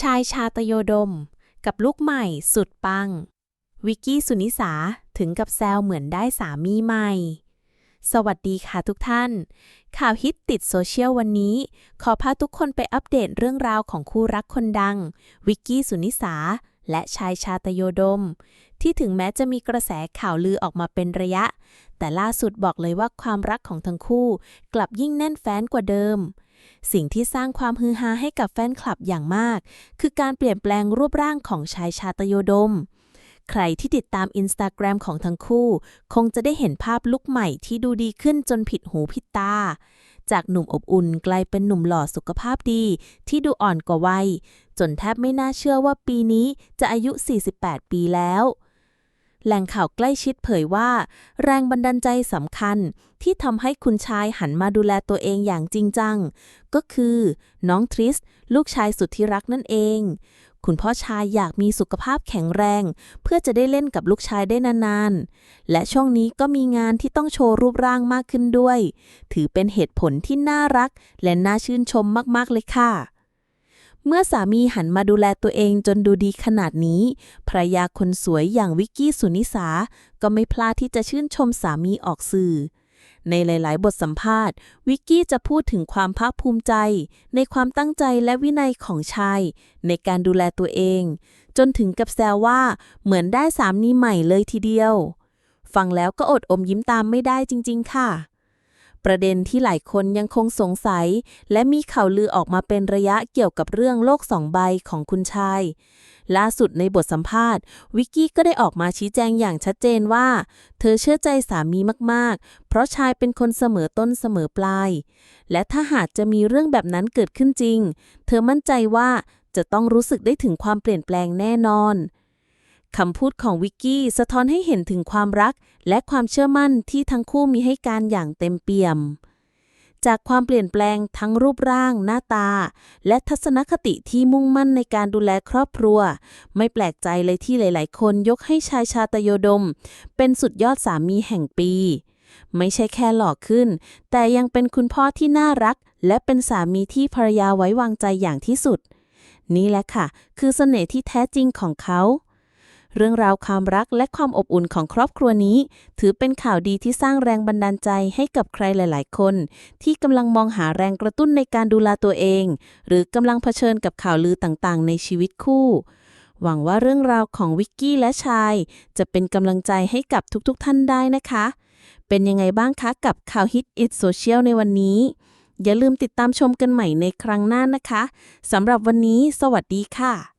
ชายชาตโยดม กับลูกใหม่สุดปัง วิกกี้สุนิสาถึงกับแซวเหมือนได้สามีใหม่ สวัสดีค่ะทุกท่าน ข่าวฮิตติดโซเชียลวันนี้ ขอพาทุกคนไปอัปเดตเรื่องราวของคู่รักคนดัง วิกกี้สุนิสาและชายชาตโยดม ที่ถึงแม้จะมีกระแสข่าวลือออกมาเป็นระยะ แต่ล่าสุดบอกเลยว่าความรักของทั้งคู่ กลับยิ่งแน่นแฟ้นกว่าเดิม สิ่งที่สร้างความฮือฮาให้กับแฟนคลับอย่างมาก คือการเปลี่ยนแปลงรูปร่างของชายชาตโยดม ใครที่ติดตามอินสตาแกรมของทั้งคู่ คงจะได้เห็นภาพลุคใหม่ที่ดูดีขึ้นจนผิดหูผิดตา จากหนุ่มอบอุ่นกลายเป็นหนุ่มหล่อสุขภาพดี ที่ดูอ่อนกว่าวัย จนแทบไม่น่าเชื่อว่าปีนี้จะอายุ 48 ปีแล้ว แหล่งข่าวใกล้ชิดเผยว่า แรงบันดาลใจสำคัญที่ทำให้คุณชายหันมาดูแลตัวเองอย่างจริงจัง ก็คือ น้องทริส ลูกชายสุดที่รักนั่นเอง คุณพ่อชายอยากมีสุขภาพแข็งแรง เพื่อจะได้เล่นกับลูกชายได้นานๆ และช่วงนี้ก็มีงานที่ต้องโชว์รูปร่างมากขึ้นด้วย ถือเป็นเหตุผลที่น่ารักและน่าชื่นชมมากๆเลยค่ะ เมื่อสามีหันมาดูแลตัวเองจนดูดีขนาดนี้ภรรยาคนสวยอย่างวิกกี้สุนิสา ก็ไม่พลาดที่จะชื่นชมสามีออกสื่อ ในหลาย ๆ บทสัมภาษณ์ วิกกี้จะพูดถึงความภาคภูมิใจ ในความตั้งใจและวินัยของชาย ในการดูแลตัวเอง จนถึงกับแซวว่า เหมือนได้สามีใหม่เลยทีเดียว ฟังแล้วก็อดอมยิ้มตามไม่ได้จริง ๆ ค่ะ ประเด็นที่หลายคนยังคงสงสัย และมีข่าวลือออกมาเป็นระยะเกี่ยวกับเรื่องโลกสองใบของคุณชาย ล่าสุดในบทสัมภาษณ์ วิกกี้ก็ได้ออกมาชี้แจงอย่างชัดเจนว่า เธอเชื่อใจสามีมากๆ เพราะชายเป็นคนเสมอต้นเสมอปลาย และถ้าหากจะมีเรื่องแบบนั้นเกิดขึ้นจริง เธอมั่นใจว่าจะต้องรู้สึกได้ถึงความเปลี่ยนแปลงแน่นอน คำพูดของวิกกี้สะท้อนให้เห็นถึงความรัก และความเชื่อมั่นที่ทั้งคู่มีให้การอย่างเต็มเปี่ยม จากความเปลี่ยนแปลงทั้งรูปร่าง หน้าตา และทัศนคติที่มุ่งมั่นในการดูแลครอบครัว ไม่แปลกใจเลยที่หลาย ๆ คนยกให้ชายชาตโยดม เป็นสุดยอดสามีแห่งปี ไม่ใช่แค่หล่อขึ้น แต่ยังเป็นคุณพ่อที่น่ารัก และเป็นสามีที่ภรรยาไว้วางใจอย่างที่สุด นี่แหละค่ะ คือเสน่ห์ที่แท้จริงของเขา เรื่องราวความรักและความอบอุ่นของครอบครัวนี้ ถือเป็นข่าวดีที่สร้างแรงบันดาลใจให้กับใครหลาย ๆ คน ที่กำลังมองหาแรงกระตุ้นในการดูแลตัวเอง หรือกำลังเผชิญกับข่าวลือต่างๆ ในชีวิตคู่ หวังว่าเรื่องราวของวิกกี้และชาย จะเป็นกำลังใจให้กับทุกๆท่านได้นะคะ เป็นยังไงบ้างคะกับข่าวฮิตอิตโซเชียลในวันนี้ อย่าลืมติดตามชมกันใหม่ในครั้งหน้านะคะสำหรับวันนี้ สวัสดีค่ะ